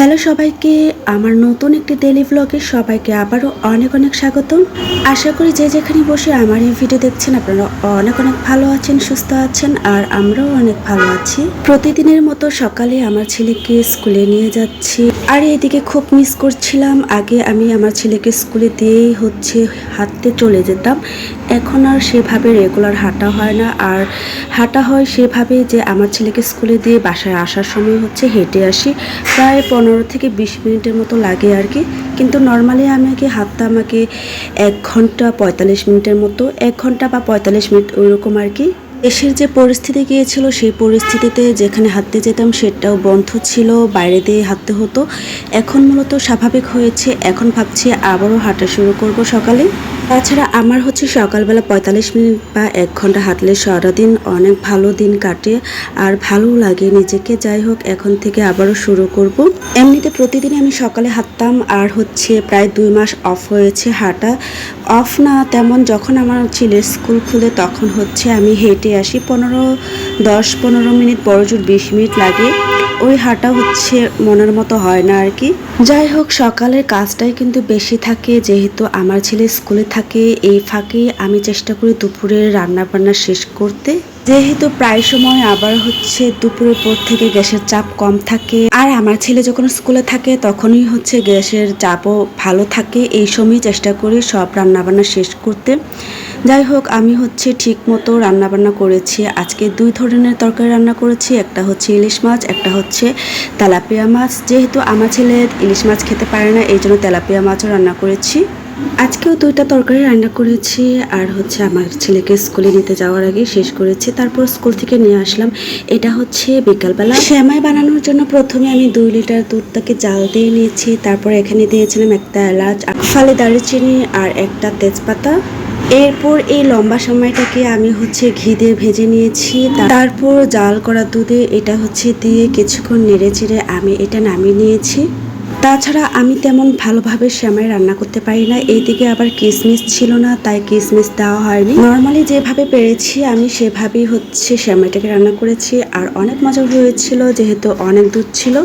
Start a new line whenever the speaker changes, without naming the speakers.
Hello সবাইকে, আমার নতুন একটি ডেলি ব্লগে সবাইকে আবারও অনেক অনেক স্বাগতম। আশা করি যে যেখানে বসে আমার এই ভিডিও দেখছেন, আপনারা অনেক অনেক ভালো আছেন, সুস্থ আছেন, আর আমরাও অনেক ভালো আছি। প্রতিদিনের মতো সকালে আমার ছেলেকে স্কুলে নিয়ে যাচ্ছি। আর এদিকে খুব মিস করছিলাম। আগে আমি আমার ছেলেকে স্কুলে দিয়েই হচ্ছে হাঁটতে চলে যেতাম। এখন আর সেভাবে রেগুলার হাঁটা হয় না। আর হাঁটা হয় সেভাবে যে আমার ছেলেকে স্কুলে দিয়ে বাসায় আসার সময় হচ্ছে হেঁটে আসি। প্রায় পনেরো থেকে বিশ মিনিটের মতো লাগে আর কি। কিন্তু নর্মালি আমাকে হাঁটতে আমাকে এক ঘণ্টা পঁয়তাল্লিশ মিনিটের মতো, এক ঘণ্টা বা পঁয়তাল্লিশ মিনিট ওইরকম আর কি। দেশের যে পরিস্থিতি গিয়েছিল, সেই পরিস্থিতিতে যেখানে হাঁটতে যেতাম সেটাও বন্ধ ছিল, বাইরে দিয়ে হাঁটতে হতো। এখন মূলত স্বাভাবিক হয়েছে, এখন ভাবছি আবারও হাঁটা শুরু করব সকালে। তাছাড়া আমার হচ্ছে সকালবেলা পঁয়তাল্লিশ মিনিট বা এক ঘণ্টা হাঁটলে সারাদিন অনেক ভালো দিন কাটে আর ভালো লাগে নিজেকে। যাই হোক, এখন থেকে আবারও শুরু করব। এমনিতে প্রতিদিন আমি সকালে হাঁটতাম আর হচ্ছে প্রায় দুই মাস অফ হয়েছে হাঁটা। অফ না তেমন যখন আমার ছেলের স্কুল খুলে তখন হচ্ছে আমি হেঁটে আসি। পনেরো, দশ, পনেরো মিনিট বড় জোর বিশ মিনিট লাগে। ওই হাঁটা হচ্ছে মনের মতো হয় না আর কি। যাই হোক, সকালের কাজটাই কিন্তু বেশি থাকে। যেহেতু আমার ছেলে স্কুলে থাকে, এই ফাঁকে আমি চেষ্টা করি দুপুরের রান্না বান্না শেষ করতে। যেহেতু প্রায় সময় আবার হচ্ছে দুপুরের পর থেকে গ্যাসের চাপ কম থাকে, আর আমার ছেলে যখন স্কুলে থাকে তখনই হচ্ছে গ্যাসের চাপও ভালো থাকে। এই সময় চেষ্টা করি সব রান্নাবান্না শেষ করতে। যাই হোক, আমি হচ্ছে ঠিক মতো রান্নাবান্না করেছি। আজকে দুই ধরনের তরকারি রান্না করেছি, একটা হচ্ছে ইলিশ মাছ, একটা হচ্ছে তেলাপিয়া মাছ। যেহেতু আমার ছেলে ইলিশ মাছ খেতে পারে না, এই জন্য তেলাপিয়া মাছও রান্না করেছি। আজকেও দুইটা তরকারি রান্না করেছি, আর হচ্ছে আমার ছেলেকে স্কুলে নিতে যাওয়ার আগে শেষ করেছি। তারপর স্কুল থেকে নিয়ে আসলাম। এটা হচ্ছে বিকালবেলা। শ্যামাই বানানোর জন্য প্রথমে আমি দুই লিটার দুধটাকে জাল দিয়ে নিয়েছি। তারপর এখানে দিয়েছিলাম একটা এলাচ ফালে দারুচিনি আর একটা তেজপাতা। এরপর এই লম্বা সময়টাকে আমি হচ্ছে ঘি দিয়ে ভেজে নিয়েছি। তারপর জাল করা দুধে এটা হচ্ছে দিয়ে কিছুক্ষণ নেড়ে চেড়ে আমি এটা নামিয়ে নিয়েছি। তাছাড়া আমি তেমন ভালোভাবে শ্যামাই রান্না করতে পারি না। এইদিকে আবার কিসমিস ছিল না, তাই কিসমিস দেওয়া হয়নি। নর্মালি যেভাবে পেরেছি, আমি সেভাবেই হচ্ছে শ্যামাইটাকে রান্না করেছি। আর অনেক মজা হয়েছিল, যেহেতু অনেক দুধ ছিল।